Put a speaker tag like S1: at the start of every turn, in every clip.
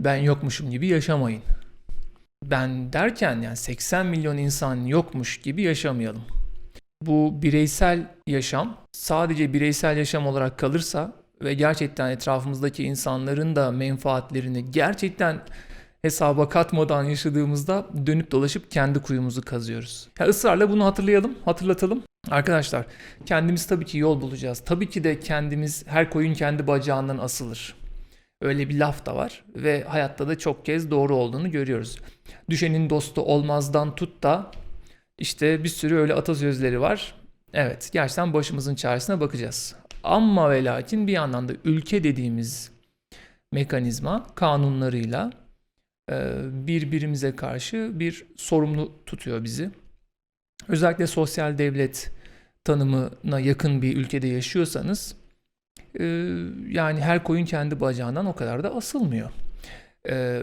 S1: ben yokmuşum gibi yaşamayın. Ben derken yani 80 milyon insan yokmuş gibi yaşamayalım. Bu bireysel yaşam sadece bireysel yaşam olarak kalırsa ve gerçekten etrafımızdaki insanların da menfaatlerini gerçekten hesaba katmadan yaşadığımızda dönüp dolaşıp kendi kuyumuzu kazıyoruz. Ya ısrarla bunu hatırlayalım, hatırlatalım. Arkadaşlar kendimiz tabii ki yol bulacağız. Tabii ki de kendimiz her koyun kendi bacağından asılır. Öyle bir laf da var ve hayatta da çok kez doğru olduğunu görüyoruz. Düşenin dostu olmazdan tut da işte bir sürü öyle atasözleri var. Evet gerçekten başımızın çaresine bakacağız. Ama ve lakin bir yandan da ülke dediğimiz mekanizma kanunlarıyla e, birbirimize karşı bir sorumlu tutuyor bizi. Özellikle sosyal devlet tanımına yakın bir ülkede yaşıyorsanız e, yani her koyun kendi bacağından o kadar da asılmıyor. E,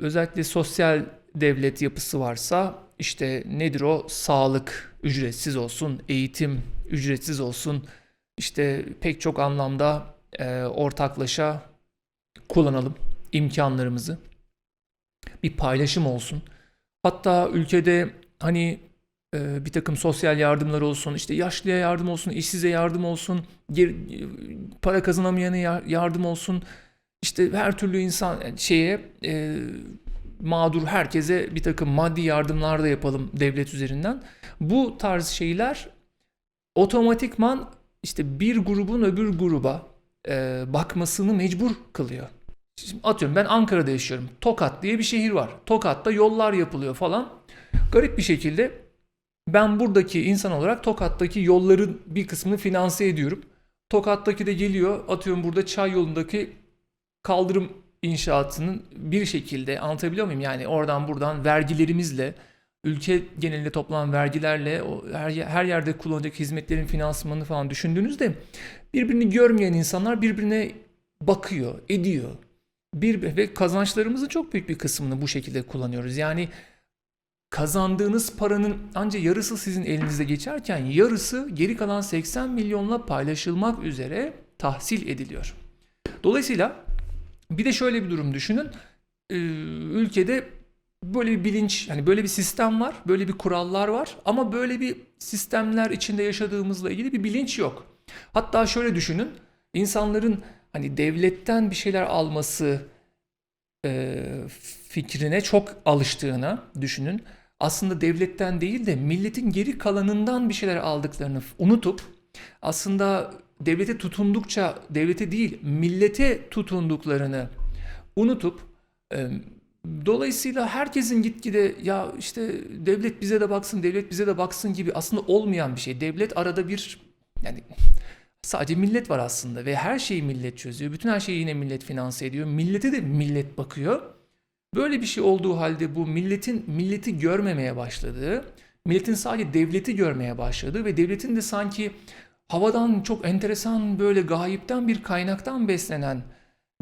S1: özellikle sosyal devlet yapısı varsa işte nedir o? Sağlık ücretsiz olsun, eğitim ücretsiz olsun. İşte pek çok anlamda e, ortaklaşa kullanalım imkanlarımızı. Bir paylaşım olsun. Hatta ülkede hani bir takım sosyal yardımlar olsun, işte yaşlıya yardım olsun, işsize yardım olsun, para kazanamayana yar- yardım olsun. İşte her türlü insan şeye e, mağdur herkese bir takım maddi yardımlar da yapalım devlet üzerinden. Bu tarz şeyler otomatikman işte bir grubun öbür gruba e, bakmasını mecbur kılıyor. Şimdi atıyorum ben Ankara'da yaşıyorum. Tokat diye bir şehir var. Tokat'ta yollar yapılıyor falan. Garip bir şekilde ben buradaki insan olarak Tokat'taki yolların bir kısmını finanse ediyorum. Tokat'taki de geliyor atıyorum burada çay yolundaki kaldırım inşaatının bir şekilde anlatabiliyor muyum? Yani oradan buradan vergilerimizle ülke genelinde toplanan vergilerle o her, her yerde kullanacak hizmetlerin finansmanını falan düşündüğünüzde birbirini görmeyen insanlar birbirine bakıyor, ediyor. Bir ve kazançlarımızın çok büyük bir kısmını bu şekilde kullanıyoruz. Yani kazandığınız paranın ancak yarısı sizin elinizde geçerken yarısı geri kalan 80 milyonla paylaşılmak üzere tahsil ediliyor. Dolayısıyla bir de şöyle bir durum düşünün. Ee, ülkede böyle bir bilinç, hani böyle bir sistem var, böyle bir kurallar var ama böyle bir sistemler içinde yaşadığımızla ilgili bir bilinç yok. Hatta şöyle düşünün. insanların hani devletten bir şeyler alması e, fikrine çok alıştığını düşünün. Aslında devletten değil de milletin geri kalanından bir şeyler aldıklarını unutup aslında devlete tutundukça devlete değil millete tutunduklarını unutup e, dolayısıyla herkesin gitgide ya işte devlet bize de baksın devlet bize de baksın gibi aslında olmayan bir şey. Devlet arada bir yani sadece millet var aslında ve her şeyi millet çözüyor. Bütün her şeyi yine millet finanse ediyor. Millete de millet bakıyor. Böyle bir şey olduğu halde bu milletin milleti görmemeye başladığı, milletin sadece devleti görmeye başladığı ve devletin de sanki havadan çok enteresan böyle gayipten bir kaynaktan beslenen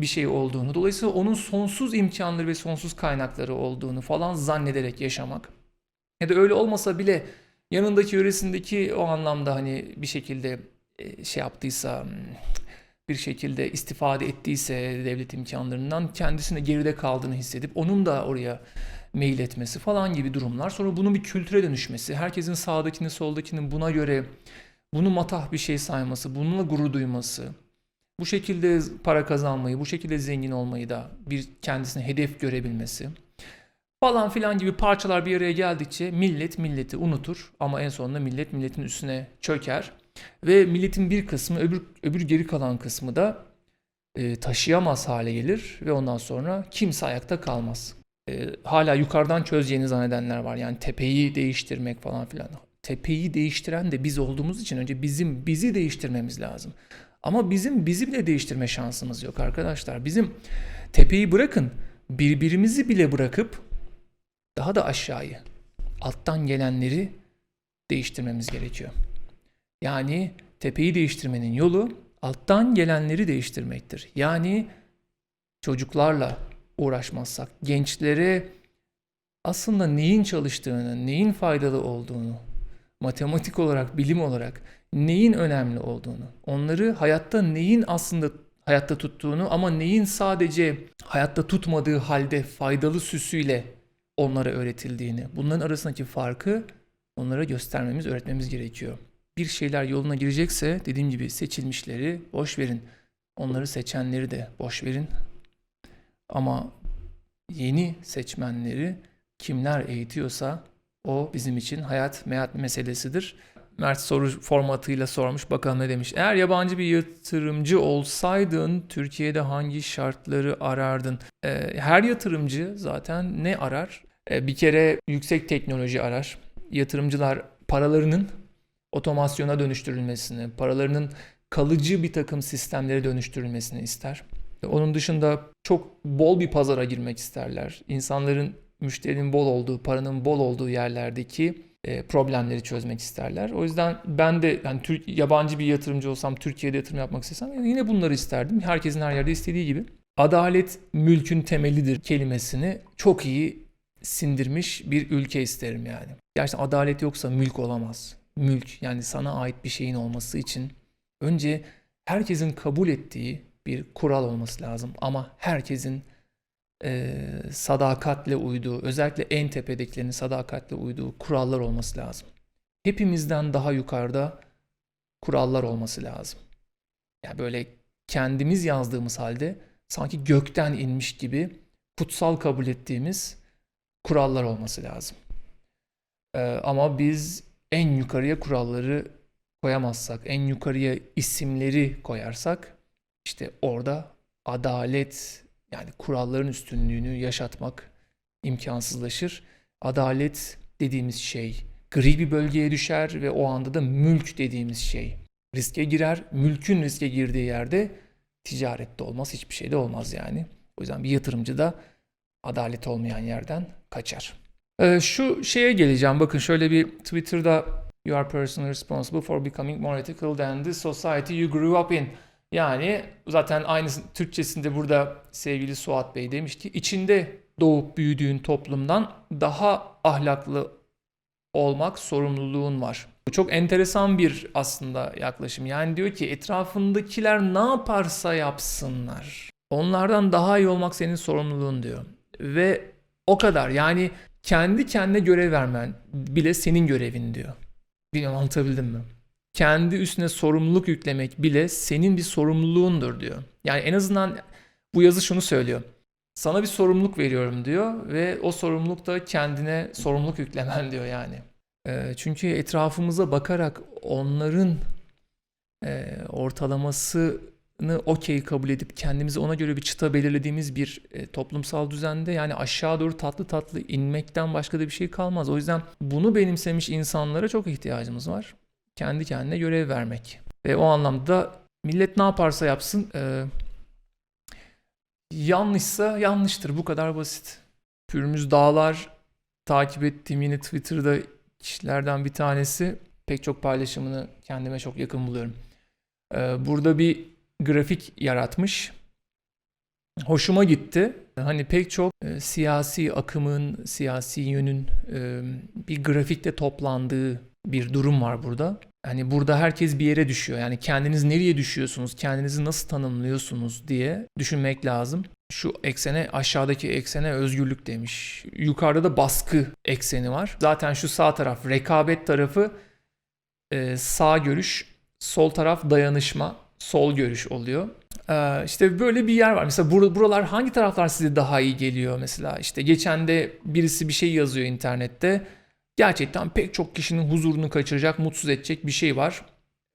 S1: bir şey olduğunu, dolayısıyla onun sonsuz imkanları ve sonsuz kaynakları olduğunu falan zannederek yaşamak. Ya da öyle olmasa bile yanındaki yöresindeki o anlamda hani bir şekilde e, şey yaptıysa bir şekilde istifade ettiyse devlet imkanlarından kendisine geride kaldığını hissedip onun da oraya mail etmesi falan gibi durumlar. Sonra bunun bir kültüre dönüşmesi, herkesin sağdakini soldakinin buna göre bunu matah bir şey sayması, bununla gurur duyması, bu şekilde para kazanmayı, bu şekilde zengin olmayı da bir kendisine hedef görebilmesi falan filan gibi parçalar bir araya geldikçe millet milleti unutur ama en sonunda millet milletin üstüne çöker ve milletin bir kısmı öbür öbür geri kalan kısmı da e, taşıyamaz hale gelir ve ondan sonra kimse ayakta kalmaz. E, hala yukarıdan çözeceğini zannedenler var. Yani tepeyi değiştirmek falan filan. Tepeyi değiştiren de biz olduğumuz için önce bizim bizi değiştirmemiz lazım. Ama bizim bizi bile değiştirme şansımız yok arkadaşlar. Bizim tepeyi bırakın birbirimizi bile bırakıp daha da aşağıyı alttan gelenleri değiştirmemiz gerekiyor. Yani tepeyi değiştirmenin yolu alttan gelenleri değiştirmektir. Yani çocuklarla uğraşmazsak, gençlere aslında neyin çalıştığını, neyin faydalı olduğunu, matematik olarak, bilim olarak neyin önemli olduğunu, onları hayatta neyin aslında hayatta tuttuğunu ama neyin sadece hayatta tutmadığı halde faydalı süsüyle onlara öğretildiğini, bunların arasındaki farkı onlara göstermemiz, öğretmemiz gerekiyor. Bir şeyler yoluna girecekse dediğim gibi seçilmişleri boş verin. Onları seçenleri de boş verin. Ama yeni seçmenleri kimler eğitiyorsa o bizim için hayat meyat meselesidir. Mert soru formatıyla sormuş bakalım ne demiş. Eğer yabancı bir yatırımcı olsaydın Türkiye'de hangi şartları arardın? Ee, her yatırımcı zaten ne arar? Ee, bir kere yüksek teknoloji arar. Yatırımcılar paralarının otomasyona dönüştürülmesini, paralarının kalıcı bir takım sistemlere dönüştürülmesini ister. Onun dışında çok bol bir pazara girmek isterler. İnsanların müşterinin bol olduğu, paranın bol olduğu yerlerdeki e, problemleri çözmek isterler. O yüzden ben de yani Türk yabancı bir yatırımcı olsam, Türkiye'de yatırım yapmak istesem yine bunları isterdim. Herkesin her yerde istediği gibi. Adalet mülkün temelidir kelimesini çok iyi sindirmiş bir ülke isterim yani. Gerçekten adalet yoksa mülk olamaz. Mülk yani sana ait bir şeyin olması için önce herkesin kabul ettiği bir kural olması lazım. Ama herkesin e, sadakatle uyduğu, özellikle en tepedekilerin sadakatle uyduğu kurallar olması lazım. Hepimizden daha yukarıda kurallar olması lazım. Yani böyle kendimiz yazdığımız halde sanki gökten inmiş gibi kutsal kabul ettiğimiz kurallar olması lazım. Ee, ama biz en yukarıya kuralları koyamazsak, en yukarıya isimleri koyarsak işte orada adalet yani kuralların üstünlüğünü yaşatmak imkansızlaşır. Adalet dediğimiz şey gri bir bölgeye düşer ve o anda da mülk dediğimiz şey riske girer. Mülkün riske girdiği yerde ticarette olmaz, hiçbir şeyde olmaz yani. O yüzden bir yatırımcı da adalet olmayan yerden kaçar. Ee, şu şeye geleceğim. Bakın şöyle bir Twitter'da You are personally responsible for becoming more ethical than the society you grew up in. Yani zaten aynı Türkçesinde burada sevgili Suat Bey demiş ki içinde doğup büyüdüğün toplumdan daha ahlaklı olmak sorumluluğun var. Bu çok enteresan bir aslında yaklaşım. Yani diyor ki etrafındakiler ne yaparsa yapsınlar. Onlardan daha iyi olmak senin sorumluluğun diyor. Ve o kadar yani kendi kendine görev vermen bile senin görevin diyor. Bilmiyorum anlatabildim mi? kendi üstüne sorumluluk yüklemek bile senin bir sorumluluğundur diyor. Yani en azından bu yazı şunu söylüyor. Sana bir sorumluluk veriyorum diyor ve o sorumluluk da kendine sorumluluk yüklemen diyor yani. E, çünkü etrafımıza bakarak onların e, ortalamasını okey kabul edip kendimizi ona göre bir çıta belirlediğimiz bir e, toplumsal düzende yani aşağı doğru tatlı tatlı inmekten başka da bir şey kalmaz. O yüzden bunu benimsemiş insanlara çok ihtiyacımız var kendi kendine görev vermek. Ve o anlamda millet ne yaparsa yapsın e, yanlışsa yanlıştır. Bu kadar basit. Pürmüz Dağlar takip ettiğim yine Twitter'da kişilerden bir tanesi. Pek çok paylaşımını kendime çok yakın buluyorum. E, burada bir grafik yaratmış. Hoşuma gitti. Hani pek çok e, siyasi akımın, siyasi yönün e, bir grafikte toplandığı bir durum var burada. Hani burada herkes bir yere düşüyor. Yani kendiniz nereye düşüyorsunuz, kendinizi nasıl tanımlıyorsunuz diye düşünmek lazım. Şu eksene aşağıdaki eksene özgürlük demiş. Yukarıda da baskı ekseni var. Zaten şu sağ taraf rekabet tarafı e, sağ görüş, sol taraf dayanışma, sol görüş oluyor. Ee, işte böyle bir yer var. Mesela buralar hangi taraflar size daha iyi geliyor mesela? İşte geçen de birisi bir şey yazıyor internette gerçekten pek çok kişinin huzurunu kaçıracak, mutsuz edecek bir şey var.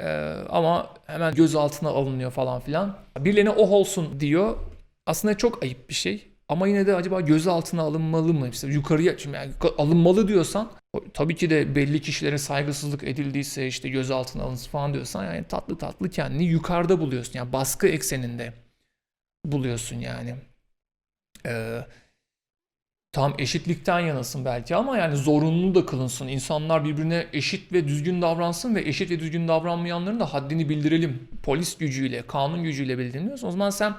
S1: Ee, ama hemen gözaltına alınıyor falan filan. Birilerine oh olsun diyor. Aslında çok ayıp bir şey. Ama yine de acaba gözaltına alınmalı mı? İşte yukarıya şimdi yani alınmalı diyorsan tabii ki de belli kişilere saygısızlık edildiyse işte gözaltına alınsın falan diyorsan yani tatlı tatlı kendini yukarıda buluyorsun. Yani baskı ekseninde buluyorsun yani. Ee, tam eşitlikten yanasın belki ama yani zorunlu da kılınsın. İnsanlar birbirine eşit ve düzgün davransın ve eşit ve düzgün davranmayanların da haddini bildirelim. Polis gücüyle, kanun gücüyle bildirmiyorsun. O zaman sen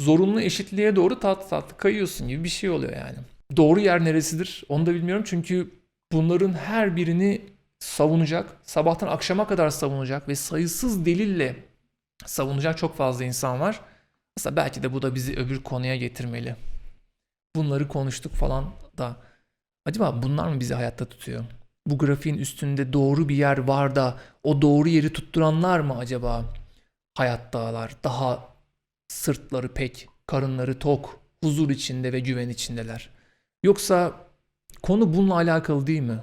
S1: zorunlu eşitliğe doğru tatlı tatlı kayıyorsun gibi bir şey oluyor yani. Doğru yer neresidir onu da bilmiyorum çünkü bunların her birini savunacak, sabahtan akşama kadar savunacak ve sayısız delille savunacak çok fazla insan var. Aslında belki de bu da bizi öbür konuya getirmeli. Bunları konuştuk falan da acaba bunlar mı bizi hayatta tutuyor? Bu grafiğin üstünde doğru bir yer var da o doğru yeri tutturanlar mı acaba hayattalar? Daha sırtları pek, karınları tok, huzur içinde ve güven içindeler. Yoksa konu bununla alakalı değil mi?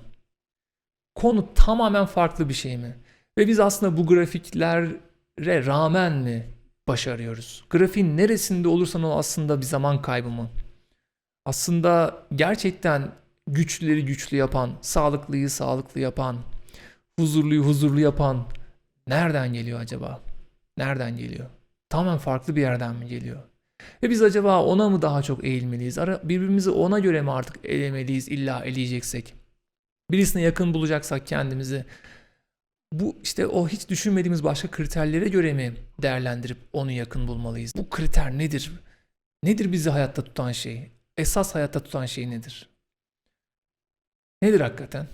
S1: Konu tamamen farklı bir şey mi? Ve biz aslında bu grafiklere rağmen mi başarıyoruz? Grafiğin neresinde olursan ol aslında bir zaman kaybı mı? Aslında gerçekten güçlüleri güçlü yapan, sağlıklıyı sağlıklı yapan, huzurluyu huzurlu yapan nereden geliyor acaba? Nereden geliyor? Tamamen farklı bir yerden mi geliyor? Ve biz acaba ona mı daha çok eğilmeliyiz? Ara, birbirimizi ona göre mi artık elemeliyiz illa eleyeceksek? Birisine yakın bulacaksak kendimizi bu işte o hiç düşünmediğimiz başka kriterlere göre mi değerlendirip onu yakın bulmalıyız? Bu kriter nedir? Nedir bizi hayatta tutan şey? Esas hayatta tutan şey nedir? Nedir hakikaten?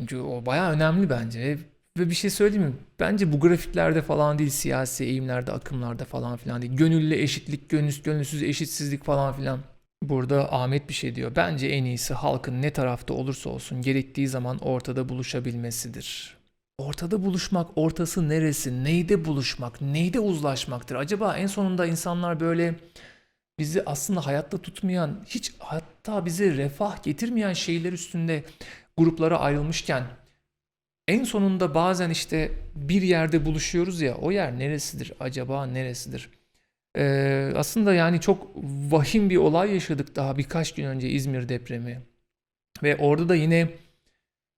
S1: Çünkü o bayağı önemli bence. Ve bir şey söyleyeyim mi? Bence bu grafiklerde falan değil, siyasi eğimlerde, akımlarda falan filan değil. Gönüllü eşitlik, gönüllü, gönülsüz eşitsizlik falan filan. Burada Ahmet bir şey diyor. Bence en iyisi halkın ne tarafta olursa olsun gerektiği zaman ortada buluşabilmesidir. Ortada buluşmak, ortası neresi? Neyde buluşmak? Neyde uzlaşmaktır? Acaba en sonunda insanlar böyle bizi aslında hayatta tutmayan, hiç hatta bize refah getirmeyen şeyler üstünde gruplara ayrılmışken en sonunda bazen işte bir yerde buluşuyoruz ya o yer neresidir acaba neresidir? Ee, aslında yani çok vahim bir olay yaşadık daha birkaç gün önce İzmir depremi. Ve orada da yine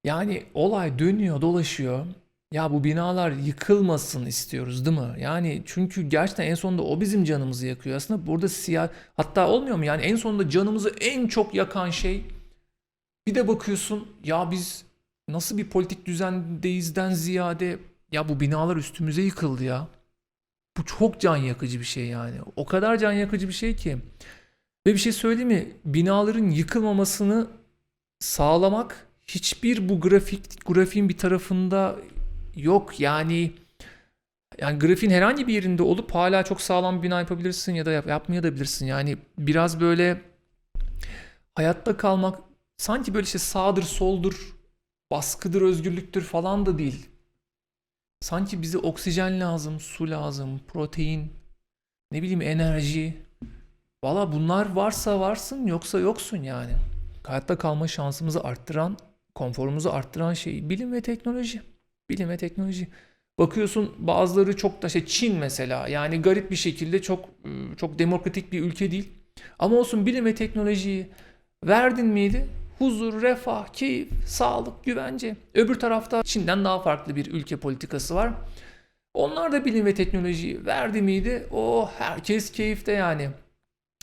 S1: yani olay dönüyor dolaşıyor. Ya bu binalar yıkılmasın istiyoruz değil mi? Yani çünkü gerçekten en sonunda o bizim canımızı yakıyor. Aslında burada siyah hatta olmuyor mu? Yani en sonunda canımızı en çok yakan şey bir de bakıyorsun ya biz nasıl bir politik düzendeyizden ziyade ya bu binalar üstümüze yıkıldı ya. Bu çok can yakıcı bir şey yani. O kadar can yakıcı bir şey ki. Ve bir şey söyleyeyim mi? Binaların yıkılmamasını sağlamak hiçbir bu grafik grafiğin bir tarafında yok. Yani yani grafiğin herhangi bir yerinde olup hala çok sağlam bir bina yapabilirsin ya da yap, yapmayabilirsin. Yani biraz böyle hayatta kalmak sanki böyle işte sağdır soldur baskıdır özgürlüktür falan da değil. Sanki bize oksijen lazım, su lazım, protein, ne bileyim enerji. Valla bunlar varsa varsın yoksa yoksun yani. Hayatta kalma şansımızı arttıran, konforumuzu arttıran şey bilim ve teknoloji. Bilim ve teknoloji. Bakıyorsun bazıları çok da şey Çin mesela yani garip bir şekilde çok çok demokratik bir ülke değil. Ama olsun bilim ve teknolojiyi verdin miydi? Huzur, refah, keyif, sağlık, güvence. Öbür tarafta Çin'den daha farklı bir ülke politikası var. Onlar da bilim ve teknoloji verdi miydi? O herkes keyifte yani.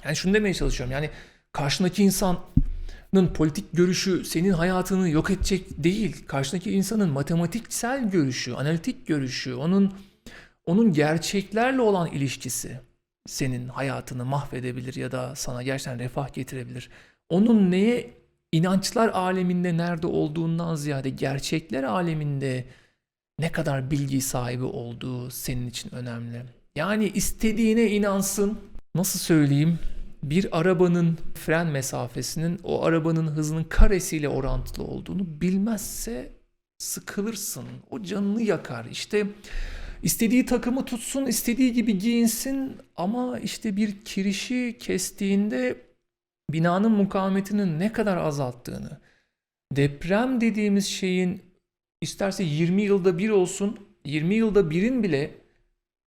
S1: Yani şunu demeye çalışıyorum. Yani karşındaki insanın politik görüşü senin hayatını yok edecek değil. Karşındaki insanın matematiksel görüşü, analitik görüşü, onun onun gerçeklerle olan ilişkisi senin hayatını mahvedebilir ya da sana gerçekten refah getirebilir. Onun neye inançlar aleminde nerede olduğundan ziyade gerçekler aleminde ne kadar bilgi sahibi olduğu senin için önemli. Yani istediğine inansın. Nasıl söyleyeyim? Bir arabanın fren mesafesinin o arabanın hızının karesiyle orantılı olduğunu bilmezse sıkılırsın. O canını yakar. İşte istediği takımı tutsun, istediği gibi giyinsin ama işte bir kirişi kestiğinde binanın mukavemetini ne kadar azalttığını, deprem dediğimiz şeyin isterse 20 yılda bir olsun, 20 yılda birin bile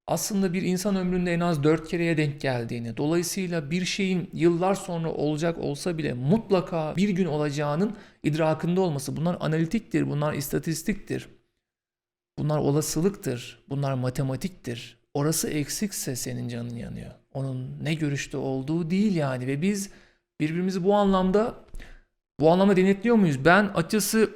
S1: aslında bir insan ömründe en az 4 kereye denk geldiğini, dolayısıyla bir şeyin yıllar sonra olacak olsa bile mutlaka bir gün olacağının idrakında olması. Bunlar analitiktir, bunlar istatistiktir. Bunlar olasılıktır, bunlar matematiktir. Orası eksikse senin canın yanıyor. Onun ne görüşte olduğu değil yani ve biz birbirimizi bu anlamda bu anlamda denetliyor muyuz? Ben açısı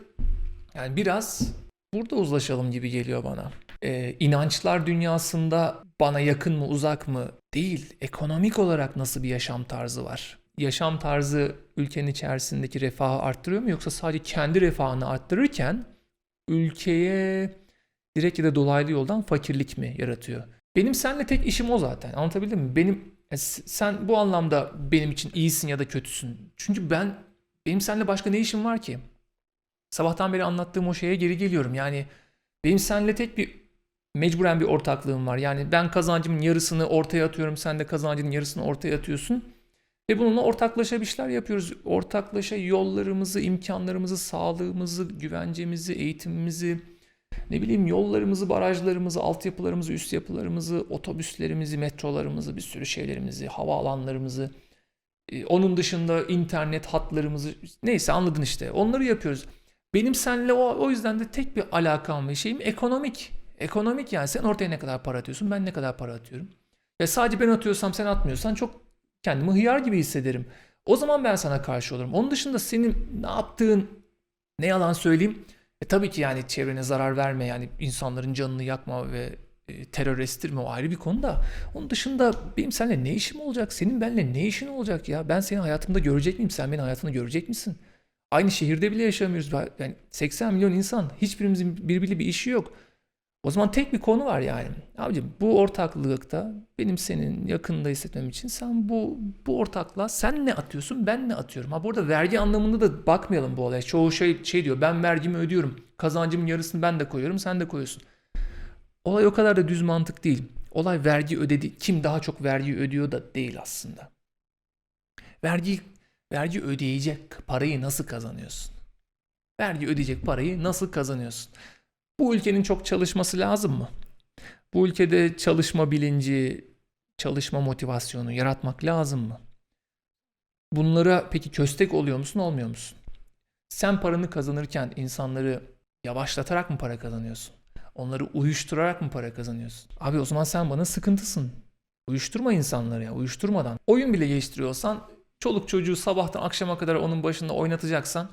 S1: yani biraz burada uzlaşalım gibi geliyor bana. Ee, inançlar dünyasında bana yakın mı uzak mı değil. Ekonomik olarak nasıl bir yaşam tarzı var? Yaşam tarzı ülkenin içerisindeki refahı arttırıyor mu yoksa sadece kendi refahını arttırırken ülkeye direkt ya da dolaylı yoldan fakirlik mi yaratıyor? Benim seninle tek işim o zaten. Anlatabildim mi? Benim e, sen bu anlamda benim için iyisin ya da kötüsün. Çünkü ben benim seninle başka ne işim var ki? Sabahtan beri anlattığım o şeye geri geliyorum. Yani benim seninle tek bir mecburen bir ortaklığım var. Yani ben kazancımın yarısını ortaya atıyorum. Sen de kazancının yarısını ortaya atıyorsun. Ve bununla ortaklaşa bir şeyler yapıyoruz. Ortaklaşa yollarımızı, imkanlarımızı, sağlığımızı, güvencemizi, eğitimimizi, ne bileyim yollarımızı, barajlarımızı, altyapılarımızı, üst yapılarımızı, otobüslerimizi, metrolarımızı, bir sürü şeylerimizi, havaalanlarımızı, e, onun dışında internet hatlarımızı neyse anladın işte. Onları yapıyoruz. Benim seninle o, o yüzden de tek bir alakam ve şeyim ekonomik. Ekonomik yani sen ortaya ne kadar para atıyorsun ben ne kadar para atıyorum. Ve sadece ben atıyorsam sen atmıyorsan çok kendimi hıyar gibi hissederim. O zaman ben sana karşı olurum. Onun dışında senin ne yaptığın ne yalan söyleyeyim. E tabii ki yani çevrene zarar verme yani insanların canını yakma ve e, terör estirme o ayrı bir konu da. Onun dışında benim seninle ne işim olacak? Senin benimle ne işin olacak ya? Ben seni hayatımda görecek miyim? Sen beni hayatında görecek misin? Aynı şehirde bile yaşamıyoruz. Yani 80 milyon insan. Hiçbirimizin birbiriyle bir işi yok. O zaman tek bir konu var yani. Abicim bu ortaklıkta benim senin yakında hissetmem için sen bu bu ortaklığa sen ne atıyorsun ben ne atıyorum. Ha burada vergi anlamında da bakmayalım bu olaya. Çoğu şey şey diyor ben vergimi ödüyorum. Kazancımın yarısını ben de koyuyorum sen de koyuyorsun. Olay o kadar da düz mantık değil. Olay vergi ödedi. Kim daha çok vergi ödüyor da değil aslında. Vergi vergi ödeyecek parayı nasıl kazanıyorsun? Vergi ödeyecek parayı nasıl kazanıyorsun? Bu ülkenin çok çalışması lazım mı? Bu ülkede çalışma bilinci, çalışma motivasyonu yaratmak lazım mı? Bunlara peki köstek oluyor musun, olmuyor musun? Sen paranı kazanırken insanları yavaşlatarak mı para kazanıyorsun? Onları uyuşturarak mı para kazanıyorsun? Abi o zaman sen bana sıkıntısın. Uyuşturma insanları ya, uyuşturmadan. Oyun bile geliştiriyorsan, çoluk çocuğu sabahtan akşama kadar onun başında oynatacaksan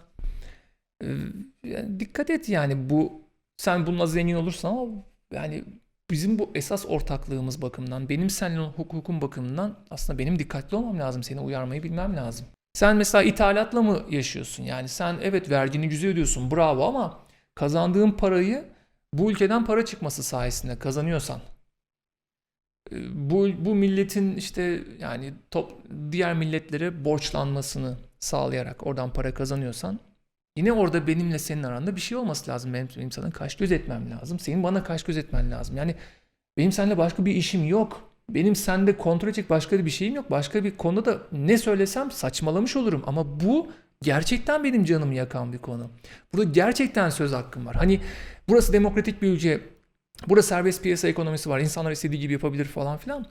S1: yani dikkat et yani bu sen bununla zengin olursan ama yani bizim bu esas ortaklığımız bakımından, benim seninle hukukum bakımından aslında benim dikkatli olmam lazım. Seni uyarmayı bilmem lazım. Sen mesela ithalatla mı yaşıyorsun? Yani sen evet vergini güzel ödüyorsun bravo ama kazandığın parayı bu ülkeden para çıkması sayesinde kazanıyorsan e, bu, bu milletin işte yani top, diğer milletlere borçlanmasını sağlayarak oradan para kazanıyorsan Yine orada benimle senin aranda bir şey olması lazım. Benim, benim sana kaş göz etmem lazım. Senin bana kaş göz etmen lazım. Yani benim seninle başka bir işim yok. Benim sende kontrol edecek başka bir şeyim yok. Başka bir konuda da ne söylesem saçmalamış olurum. Ama bu gerçekten benim canımı yakan bir konu. Burada gerçekten söz hakkım var. Hani burası demokratik bir ülke. Burada serbest piyasa ekonomisi var. İnsanlar istediği gibi yapabilir falan filan.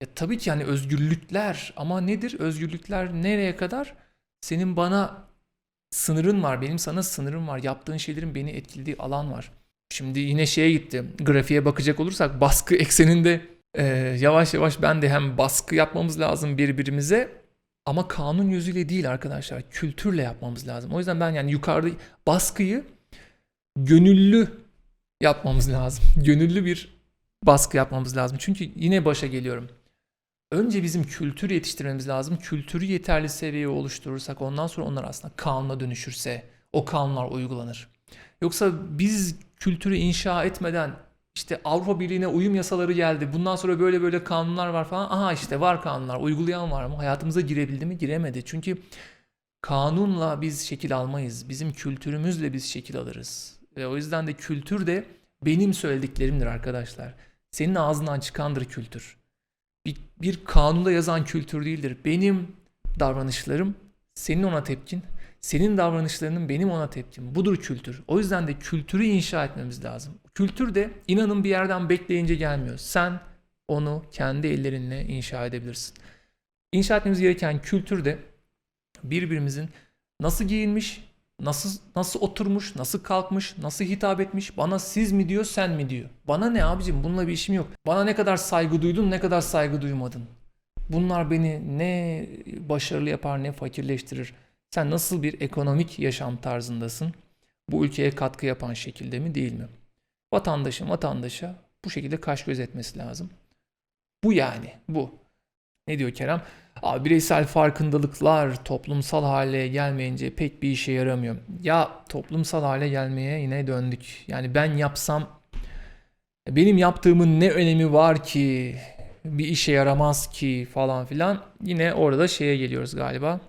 S1: E, tabii ki yani özgürlükler ama nedir? Özgürlükler nereye kadar? Senin bana sınırın var. Benim sana sınırım var. Yaptığın şeylerin beni etkilediği alan var. Şimdi yine şeye gitti. Grafiğe bakacak olursak baskı ekseninde e, yavaş yavaş ben de hem baskı yapmamız lazım birbirimize ama kanun yüzüyle değil arkadaşlar. Kültürle yapmamız lazım. O yüzden ben yani yukarıda baskıyı gönüllü yapmamız lazım. Gönüllü bir baskı yapmamız lazım. Çünkü yine başa geliyorum. Önce bizim kültür yetiştirmemiz lazım. Kültürü yeterli seviyeye oluşturursak ondan sonra onlar aslında kanuna dönüşürse o kanunlar uygulanır. Yoksa biz kültürü inşa etmeden işte Avrupa Birliği'ne uyum yasaları geldi. Bundan sonra böyle böyle kanunlar var falan. Aha işte var kanunlar. Uygulayan var ama hayatımıza girebildi mi? Giremedi. Çünkü kanunla biz şekil almayız. Bizim kültürümüzle biz şekil alırız. Ve o yüzden de kültür de benim söylediklerimdir arkadaşlar. Senin ağzından çıkandır kültür bir, bir kanunda yazan kültür değildir. Benim davranışlarım senin ona tepkin, senin davranışlarının benim ona tepkim. Budur kültür. O yüzden de kültürü inşa etmemiz lazım. Kültür de inanın bir yerden bekleyince gelmiyor. Sen onu kendi ellerinle inşa edebilirsin. İnşa etmemiz gereken kültür de birbirimizin nasıl giyinmiş, nasıl nasıl oturmuş, nasıl kalkmış, nasıl hitap etmiş, bana siz mi diyor, sen mi diyor. Bana ne abicim bununla bir işim yok. Bana ne kadar saygı duydun, ne kadar saygı duymadın. Bunlar beni ne başarılı yapar ne fakirleştirir. Sen nasıl bir ekonomik yaşam tarzındasın? Bu ülkeye katkı yapan şekilde mi değil mi? Vatandaşın vatandaşa bu şekilde kaş göz etmesi lazım. Bu yani bu. Ne diyor Kerem? Abi bireysel farkındalıklar toplumsal hale gelmeyince pek bir işe yaramıyor. Ya toplumsal hale gelmeye yine döndük. Yani ben yapsam benim yaptığımın ne önemi var ki bir işe yaramaz ki falan filan yine orada da şeye geliyoruz galiba.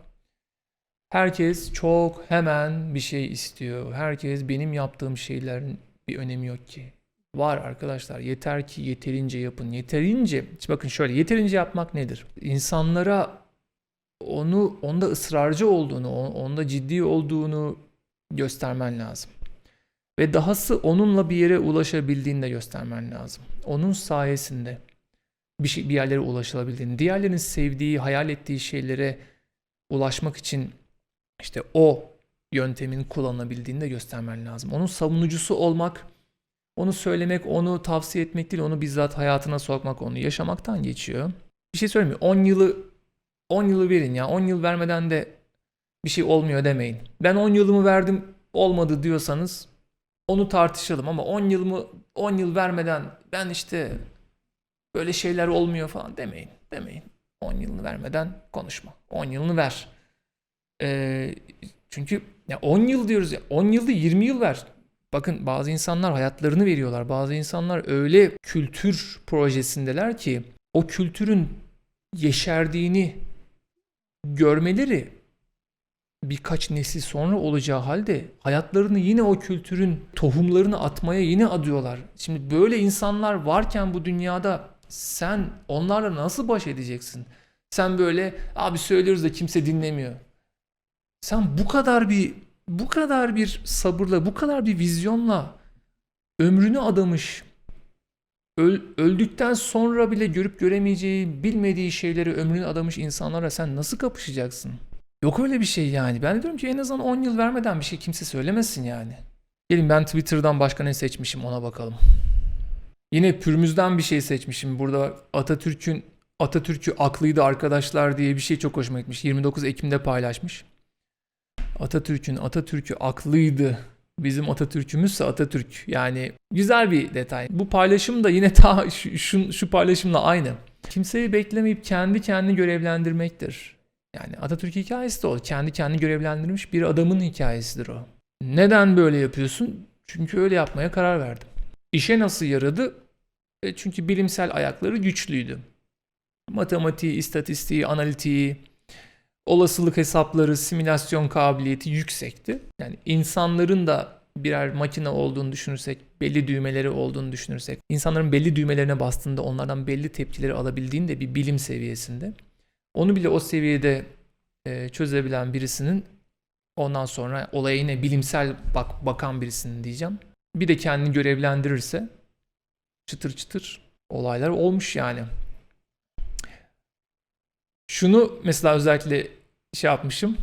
S1: Herkes çok hemen bir şey istiyor. Herkes benim yaptığım şeylerin bir önemi yok ki. Var arkadaşlar. Yeter ki yeterince yapın. Yeterince. Bakın şöyle yeterince yapmak nedir? İnsanlara onu onda ısrarcı olduğunu, on- onda ciddi olduğunu göstermen lazım. Ve dahası onunla bir yere ulaşabildiğini de göstermen lazım. Onun sayesinde bir şey bir yerlere ulaşılabildiğini, diğerlerinin sevdiği, hayal ettiği şeylere ulaşmak için işte o yöntemin kullanılabildiğini de göstermen lazım. Onun savunucusu olmak, onu söylemek, onu tavsiye etmek değil, onu bizzat hayatına sokmak, onu yaşamaktan geçiyor. Bir şey söyleyeyim mi? 10 yılı 10 yılı verin ya. 10 yıl vermeden de bir şey olmuyor demeyin. Ben 10 yılımı verdim olmadı diyorsanız onu tartışalım ama 10 yılımı 10 yıl vermeden ben işte böyle şeyler olmuyor falan demeyin. Demeyin. 10 yılını vermeden konuşma. 10 yılını ver. Ee, çünkü ya 10 yıl diyoruz ya 10 yılda 20 yıl ver. Bakın bazı insanlar hayatlarını veriyorlar. Bazı insanlar öyle kültür projesindeler ki o kültürün yeşerdiğini görmeleri birkaç nesil sonra olacağı halde hayatlarını yine o kültürün tohumlarını atmaya yine adıyorlar. Şimdi böyle insanlar varken bu dünyada sen onlarla nasıl baş edeceksin? Sen böyle abi söylüyoruz da kimse dinlemiyor. Sen bu kadar bir bu kadar bir sabırla, bu kadar bir vizyonla ömrünü adamış, öl- öldükten sonra bile görüp göremeyeceği, bilmediği şeyleri ömrünü adamış insanlara sen nasıl kapışacaksın? Yok öyle bir şey yani. Ben diyorum ki en azından 10 yıl vermeden bir şey kimse söylemesin yani. Gelin ben Twitter'dan başka ne seçmişim ona bakalım. Yine pürmüzden bir şey seçmişim. Burada Atatürk'ün Atatürk'ü aklıydı arkadaşlar diye bir şey çok hoşuma gitmiş. 29 Ekim'de paylaşmış. Atatürk'ün Atatürk'ü aklıydı. Bizim Atatürk'ümüzse Atatürk. Yani güzel bir detay. Bu paylaşım da yine ta şu, şu, şu paylaşımla aynı. Kimseyi beklemeyip kendi kendini görevlendirmektir. Yani Atatürk hikayesi de o. Kendi kendini görevlendirmiş bir adamın hikayesidir o. Neden böyle yapıyorsun? Çünkü öyle yapmaya karar verdim. İşe nasıl yaradı? E, çünkü bilimsel ayakları güçlüydü. Matematiği, istatistiği, analitiği, olasılık hesapları, simülasyon kabiliyeti yüksekti. Yani insanların da birer makine olduğunu düşünürsek, belli düğmeleri olduğunu düşünürsek, insanların belli düğmelerine bastığında onlardan belli tepkileri alabildiğinde de bir bilim seviyesinde. Onu bile o seviyede e, çözebilen birisinin ondan sonra olaya yine bilimsel bak bakan birisinin diyeceğim. Bir de kendini görevlendirirse çıtır çıtır olaylar olmuş yani. Şunu mesela özellikle şey yapmışım.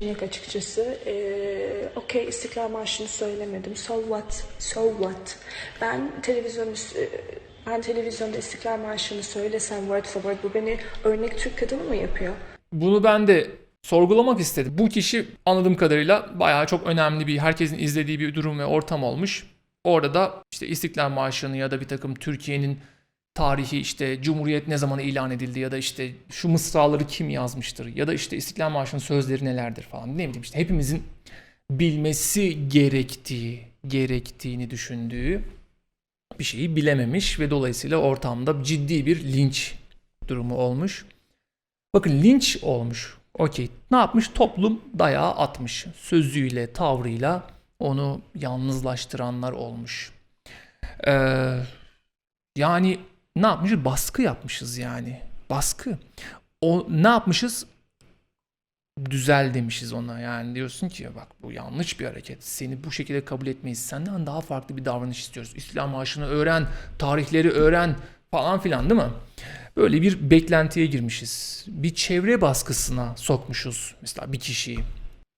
S2: Yok açıkçası. Ee, Okey İstiklal Marşı'nı söylemedim. So what? So what? Ben televizyon e, ben televizyonda İstiklal Marşı'nı söylesem word for word bu beni örnek Türk kadını mı yapıyor?
S1: Bunu ben de sorgulamak istedim. Bu kişi anladığım kadarıyla bayağı çok önemli bir, herkesin izlediği bir durum ve ortam olmuş. Orada da işte İstiklal Marşı'nı ya da bir takım Türkiye'nin tarihi işte Cumhuriyet ne zaman ilan edildi ya da işte şu mısraları kim yazmıştır ya da işte İstiklal Marşı'nın sözleri nelerdir falan ne bileyim işte hepimizin bilmesi gerektiği, gerektiğini düşündüğü bir şeyi bilememiş ve dolayısıyla ortamda ciddi bir linç durumu olmuş. Bakın linç olmuş. Okey. Ne yapmış? Toplum dayağı atmış. Sözüyle, tavrıyla onu yalnızlaştıranlar olmuş. Ee, yani ne yapmışız? Baskı yapmışız yani. Baskı. O ne yapmışız? Düzel demişiz ona. Yani diyorsun ki bak bu yanlış bir hareket. Seni bu şekilde kabul etmeyiz. Senden daha farklı bir davranış istiyoruz. İslam aşını öğren, tarihleri öğren falan filan değil mi? Böyle bir beklentiye girmişiz. Bir çevre baskısına sokmuşuz mesela bir kişiyi.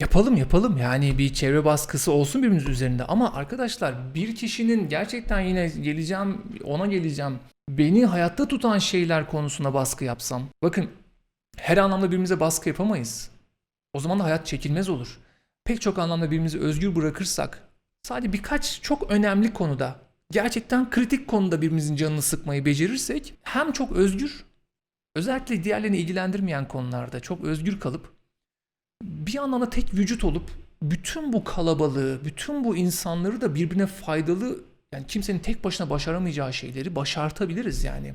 S1: Yapalım yapalım yani bir çevre baskısı olsun birbirimiz üzerinde ama arkadaşlar bir kişinin gerçekten yine geleceğim ona geleceğim beni hayatta tutan şeyler konusuna baskı yapsam bakın her anlamda birbirimize baskı yapamayız. O zaman da hayat çekilmez olur. Pek çok anlamda birbirimizi özgür bırakırsak sadece birkaç çok önemli konuda gerçekten kritik konuda birbirimizin canını sıkmayı becerirsek hem çok özgür özellikle diğerlerini ilgilendirmeyen konularda çok özgür kalıp bir anlamda tek vücut olup bütün bu kalabalığı, bütün bu insanları da birbirine faydalı Yani kimsenin tek başına başaramayacağı şeyleri başartabiliriz yani.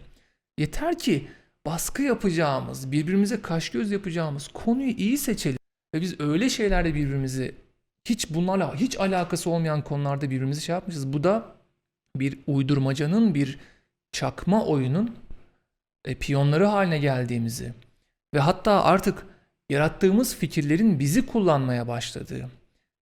S1: Yeter ki baskı yapacağımız, birbirimize kaş göz yapacağımız konuyu iyi seçelim. Ve biz öyle şeylerde birbirimizi hiç bunlarla hiç alakası olmayan konularda birbirimizi şey yapmışız. Bu da bir uydurmacanın, bir çakma oyunun e, piyonları haline geldiğimizi ve hatta artık yarattığımız fikirlerin bizi kullanmaya başladığı,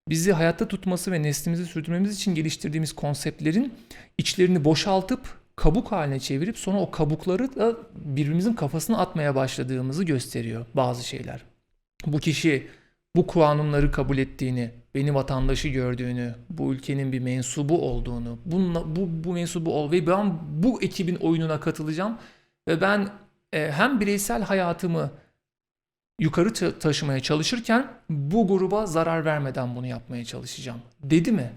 S1: bizi hayatta tutması ve neslimizi sürdürmemiz için geliştirdiğimiz konseptlerin içlerini boşaltıp kabuk haline çevirip sonra o kabukları da birbirimizin kafasına atmaya başladığımızı gösteriyor bazı şeyler. Bu kişi bu kanunları kabul ettiğini, beni vatandaşı gördüğünü, bu ülkenin bir mensubu olduğunu, bununla, bu, bu mensubu ol ve ben bu ekibin oyununa katılacağım ve ben e, hem bireysel hayatımı yukarı ta- taşımaya çalışırken bu gruba zarar vermeden bunu yapmaya çalışacağım. Dedi mi?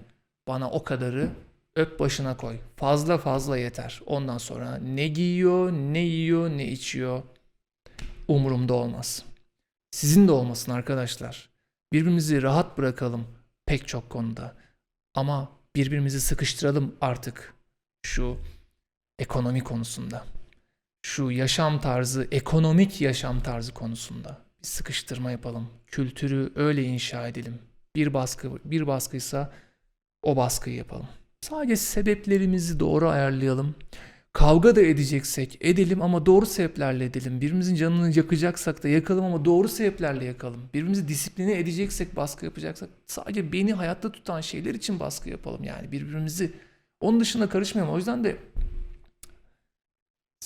S1: Bana o kadarı öp başına koy. Fazla fazla yeter. Ondan sonra ne giyiyor, ne yiyor, ne içiyor umurumda olmaz. Sizin de olmasın arkadaşlar. Birbirimizi rahat bırakalım pek çok konuda. Ama birbirimizi sıkıştıralım artık şu ekonomi konusunda. Şu yaşam tarzı, ekonomik yaşam tarzı konusunda bir sıkıştırma yapalım. Kültürü öyle inşa edelim. Bir baskı, bir baskıysa o baskıyı yapalım. Sadece sebeplerimizi doğru ayarlayalım. Kavga da edeceksek edelim ama doğru sebeplerle edelim. Birbirimizin canını yakacaksak da yakalım ama doğru sebeplerle yakalım. Birbirimizi disipline edeceksek, baskı yapacaksak sadece beni hayatta tutan şeyler için baskı yapalım. Yani birbirimizi onun dışında karışmayalım. O yüzden de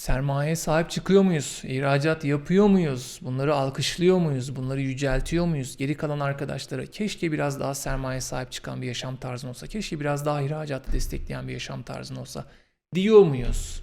S1: sermayeye sahip çıkıyor muyuz? İhracat yapıyor muyuz? Bunları alkışlıyor muyuz? Bunları yüceltiyor muyuz? Geri kalan arkadaşlara keşke biraz daha sermaye sahip çıkan bir yaşam tarzın olsa. Keşke biraz daha ihracatı destekleyen bir yaşam tarzın olsa. Diyor muyuz?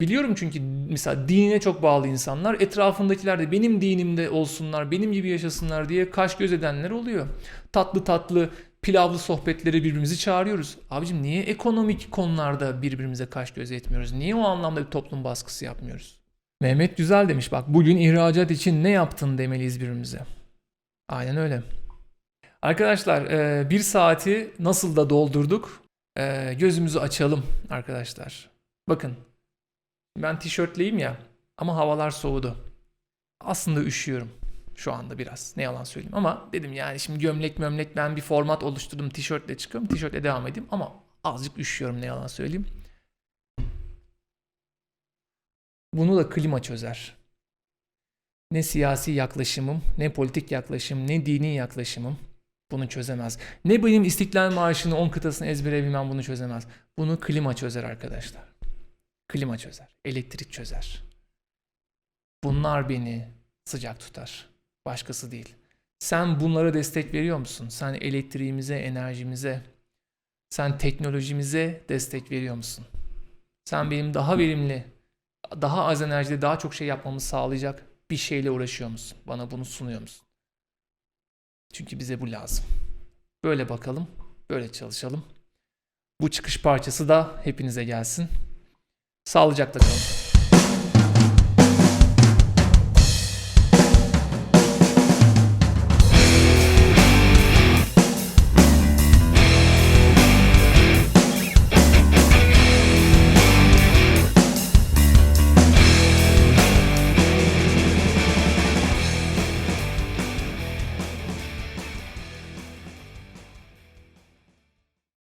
S1: Biliyorum çünkü mesela dinine çok bağlı insanlar etrafındakiler de benim dinimde olsunlar, benim gibi yaşasınlar diye kaş göz edenler oluyor. Tatlı tatlı pilavlı sohbetleri birbirimizi çağırıyoruz. Abicim niye ekonomik konularda birbirimize kaş göz etmiyoruz? Niye o anlamda bir toplum baskısı yapmıyoruz? Mehmet Güzel demiş bak bugün ihracat için ne yaptın demeliyiz birbirimize. Aynen öyle. Arkadaşlar e, bir saati nasıl da doldurduk? E, gözümüzü açalım arkadaşlar. Bakın ben tişörtleyim ya ama havalar soğudu. Aslında üşüyorum şu anda biraz. Ne yalan söyleyeyim ama dedim yani şimdi gömlek mömlek ben bir format oluşturdum tişörtle çıkıyorum. Tişörtle devam edeyim ama azıcık üşüyorum ne yalan söyleyeyim. Bunu da klima çözer. Ne siyasi yaklaşımım, ne politik yaklaşım, ne dini yaklaşımım bunu çözemez. Ne benim İstiklal Marşı'nı 10 kıtasını ezbere bilmem bunu çözemez. Bunu klima çözer arkadaşlar. Klima çözer, elektrik çözer. Bunlar beni sıcak tutar. Başkası değil. Sen bunlara destek veriyor musun? Sen elektriğimize, enerjimize, sen teknolojimize destek veriyor musun? Sen benim daha verimli, daha az enerjide daha çok şey yapmamı sağlayacak bir şeyle uğraşıyor musun? Bana bunu sunuyor musun? Çünkü bize bu lazım. Böyle bakalım, böyle çalışalım. Bu çıkış parçası da hepinize gelsin. Sağlıcakla kalın.